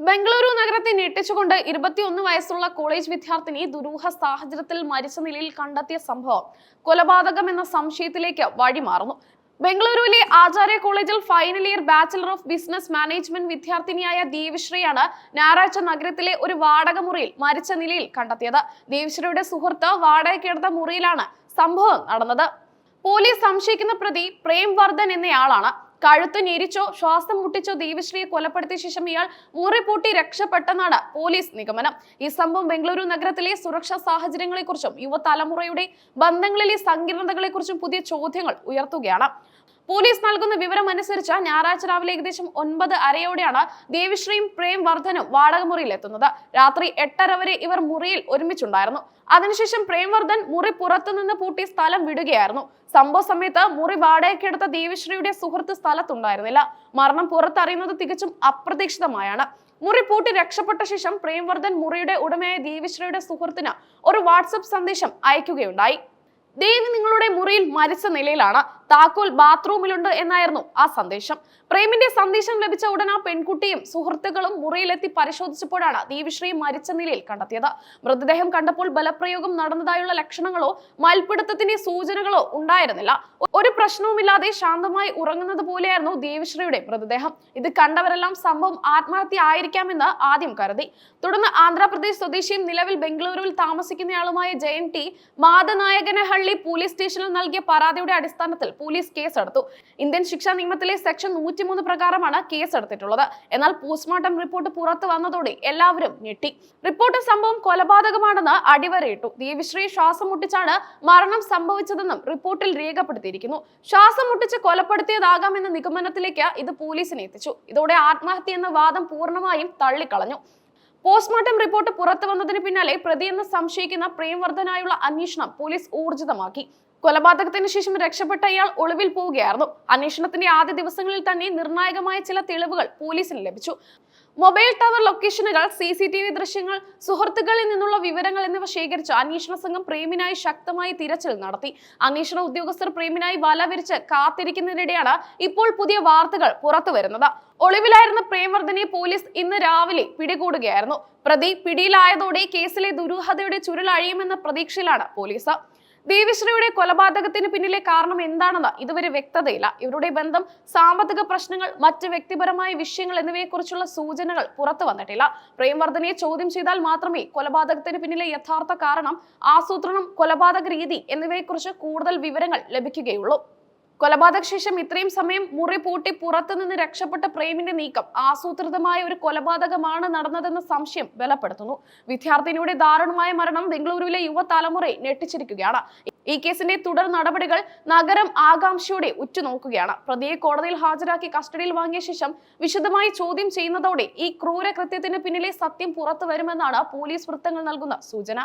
ബംഗളൂരു നഗരത്തെ ഞെട്ടിച്ചുകൊണ്ട് ഇരുപത്തിയൊന്ന് വയസ്സുള്ള കോളേജ് വിദ്യാർത്ഥിനി ദുരൂഹ സാഹചര്യത്തിൽ മരിച്ച നിലയിൽ കണ്ടെത്തിയ സംഭവം കൊലപാതകം എന്ന സംശയത്തിലേക്ക് വഴിമാറുന്നു. ബംഗളൂരുവിലെ ആചാര്യ കോളേജിൽ final year bachelor of business management വിദ്യാർത്ഥിനിയായ ദേവിശ്രീയാണ് ഞായറാഴ്ച നഗരത്തിലെ ഒരു വാടക മുറിയിൽ മരിച്ച നിലയിൽ കണ്ടെത്തിയത്. ദേവിശ്രീയുടെ സുഹൃത്ത് വാടകയ്ക്കെടുത്ത മുറിയിലാണ് സംഭവം നടന്നത്. പോലീസ് സംശയിക്കുന്ന പ്രതി പ്രേം വർദ്ധൻ എന്നയാളാണ്. കഴുത്ത് ഞെരിച്ചോ ശ്വാസം മുട്ടിച്ചോ ദേവിശ്രീയെ കൊലപ്പെടുത്തിയ ശേഷം ഇയാൾ മുറി പൂട്ടി രക്ഷപ്പെട്ടെന്നാണ് പോലീസ് നിഗമനം. ഈ സംഭവം ബംഗളൂരു നഗരത്തിലെ സുരക്ഷാ സാഹചര്യങ്ങളെക്കുറിച്ചും യുവതലമുറയുടെ ബന്ധങ്ങളിലെ സങ്കീർണതകളെക്കുറിച്ചും പുതിയ ചോദ്യങ്ങൾ ഉയർത്തുകയാണ്. പോലീസ് നൽകുന്ന വിവരം അനുസരിച്ച് ഞായറാഴ്ച രാവിലെ ഏകദേശം ഒൻപത് അരയോടെയാണ് ദേവിശ്രീയും പ്രേം വർദ്ധനും വാടകമുറിയിൽ എത്തുന്നത്. രാത്രി എട്ടര വരെ ഇവർ മുറിയിൽ ഒരുമിച്ചുണ്ടായിരുന്നു. അതിനുശേഷം പ്രേംവർദ്ധൻ മുറി പുറത്തുനിന്ന് പൂട്ടി സ്ഥലം വിടുകയായിരുന്നു. സംഭവ സമയത്ത് മുറി വാടകയ്ക്കെടുത്ത ദേവിശ്രീയുടെ സുഹൃത്ത് സ്ഥലത്തുണ്ടായിരുന്നില്ല. മരണം പുറത്തറിയുന്നത് തികച്ചും അപ്രതീക്ഷിതമായാണ്. മുറി പൂട്ടി രക്ഷപ്പെട്ട ശേഷം പ്രേംവർദ്ധൻ മുറിയുടെ ഉടമയായ ദേവിശ്രീയുടെ സുഹൃത്തിന് ഒരു വാട്സപ്പ് സന്ദേശം അയക്കുകയുണ്ടായി. ദേവി നിങ്ങളുടെ മുറിയിൽ മരിച്ച നിലയിലാണ്. താക്കോൽ ബാത്റൂമിലുണ്ട് എന്നായിരുന്നു ആ സന്ദേശം. പ്രേമിന്റെ സന്ദേശം ലഭിച്ച ഉടൻ ആ പെൺകുട്ടിയും സുഹൃത്തുക്കളും മുറിയിലെത്തി പരിശോധിച്ചപ്പോഴാണ് ദേവിശ്രീ മരിച്ച നിലയിൽ കണ്ടെത്തിയത്. മൃതദേഹം കണ്ടപ്പോൾ ബലപ്രയോഗം നടന്നതായുള്ള ലക്ഷണങ്ങളോ മൽപിടുത്തത്തിന്റെ സൂചനകളോ ഉണ്ടായിരുന്നില്ല. ഒരു പ്രശ്നവുമില്ലാതെ ശാന്തമായി ഉറങ്ങുന്നത് പോലെയായിരുന്നു ദേവിശ്രീയുടെ മൃതദേഹം. ഇത് കണ്ടവരെല്ലാം സംഭവം ആത്മഹത്യ ആയിരിക്കാമെന്ന് ആദ്യം കരുതി. തുടർന്ന് ആന്ധ്രാപ്രദേശ് സ്വദേശിയും നിലവിൽ ബംഗളൂരുവിൽ താമസിക്കുന്നയാളുമായ ജയൻ ടി മാതനായകനഹള്ളി പോലീസ് സ്റ്റേഷനിൽ നൽകിയ പരാതിയുടെ അടിസ്ഥാനത്തിൽ പോലീസ് കേസെടുത്തു. ഇന്ത്യൻ ശിക്ഷാ നിയമത്തിലെ സെക്ഷൻ നൂറ്റിമൂന്ന് പ്രകാരമാണ് കേസെടുത്തിട്ടുള്ളത്. എന്നാൽ പോസ്റ്റ്മോർട്ടം റിപ്പോർട്ട് പുറത്തു വന്നതോടെ എല്ലാവരും ഞെട്ടി. റിപ്പോർട്ട് സംഭവം കൊലപാതകമാണെന്ന് അടിവരയിട്ടു. ദേവിശ്രീ ശ്വാസം മുട്ടിച്ചാണ് മരണം സംഭവിച്ചതെന്നും റിപ്പോർട്ടിൽ രേഖപ്പെടുത്തിയിരിക്കുന്നു. ശ്വാസം മുട്ടിച്ച് കൊലപ്പെടുത്തിയതാകാമെന്ന നിഗമനത്തിലേക്ക് ഇത് പോലീസിനെ എത്തിച്ചു. ഇതോടെ ആത്മഹത്യ എന്ന വാദം പൂർണമായും തള്ളിക്കളഞ്ഞു. പോസ്റ്റ്മോർട്ടം റിപ്പോർട്ട് പുറത്തു വന്നതിന് പിന്നാലെ പ്രതിയെന്ന് സംശയിക്കുന്ന പ്രേംവർദ്ധനായുള്ള അന്വേഷണം പോലീസ് ഊർജിതമാക്കി. കൊലപാതകത്തിന് ശേഷം രക്ഷപ്പെട്ട ഇയാൾ ഒളിവിൽ പോവുകയായിരുന്നു. അന്വേഷണത്തിന്റെ ആദ്യ ദിവസങ്ങളിൽ തന്നെ നിർണായകമായ ചില തെളിവുകൾ പോലീസിന് ലഭിച്ചു. മൊബൈൽ ടവർ ലൊക്കേഷനുകൾ സി സി ടി വി ദൃശ്യങ്ങൾ സുഹൃത്തുക്കളിൽ നിന്നുള്ള വിവരങ്ങൾ എന്നിവ ശേഖരിച്ച് അന്വേഷണ സംഘം പ്രേമിനായി ശക്തമായി തിരച്ചിൽ നടത്തി. അന്വേഷണ ഉദ്യോഗസ്ഥർ പ്രേമിനായി വല വിരിച്ച് കാത്തിരിക്കുന്നതിനിടെയാണ് ഇപ്പോൾ പുതിയ വാർത്തകൾ പുറത്തു വരുന്നത്. ഒളിവിലായിരുന്ന പ്രേംവർദ്ധനെ പോലീസ് ഇന്ന് രാവിലെ പിടികൂടുകയായിരുന്നു. പ്രതി പിടിയിലായതോടെ കേസിലെ ദുരൂഹതയുടെ ചുരുളഴിയുമെന്ന പ്രതീക്ഷയിലാണ് പോലീസ്. ദേവിശ്രീയുടെ കൊലപാതകത്തിന് പിന്നിലെ കാരണം എന്താണെന്ന് ഇതുവരെ വ്യക്തതയില്ല. ഇവരുടെ ബന്ധം സാമ്പത്തിക പ്രശ്നങ്ങൾ മറ്റ് വ്യക്തിപരമായ വിഷയങ്ങൾ എന്നിവയെക്കുറിച്ചുള്ള സൂചനകൾ പുറത്തു വന്നിട്ടില്ല. പ്രേംവർദ്ധനെ ചോദ്യം ചെയ്താൽ മാത്രമേ കൊലപാതകത്തിന് പിന്നിലെ യഥാർത്ഥ കാരണം ആസൂത്രണം കൊലപാതക രീതി എന്നിവയെക്കുറിച്ച് കൂടുതൽ വിവരങ്ങൾ ലഭിക്കുകയുള്ളൂ. കൊലപാതക ശേഷം ഇത്രയും സമയം മുറി പൂട്ടി പുറത്തുനിന്ന് രക്ഷപ്പെട്ട പ്രേമിന്റെ നീക്കം ആസൂത്രിതമായ ഒരു കൊലപാതകമാണ് നടന്നതെന്ന സംശയം ബലപ്പെടുത്തുന്നു. വിദ്യാർത്ഥിനിയുടെ ദാരുണമായ മരണം ബംഗളൂരുവിലെ യുവതലമുറയെ ഞെട്ടിച്ചിരിക്കുകയാണ്. ഈ കേസിന്റെ തുടർ നടപടികൾ നഗരം ആകാംക്ഷയോടെ ഉറ്റുനോക്കുകയാണ്. പ്രതിയെ കോടതിയിൽ ഹാജരാക്കി കസ്റ്റഡിയിൽ വാങ്ങിയ ശേഷം വിശദമായി ചോദ്യം ചെയ്യുന്നതോടെ ഈ ക്രൂരകൃത്യത്തിന് പിന്നിലെ സത്യം പുറത്തു വരുമെന്നാണ് പോലീസ് വൃത്തങ്ങൾ നൽകുന്ന സൂചന.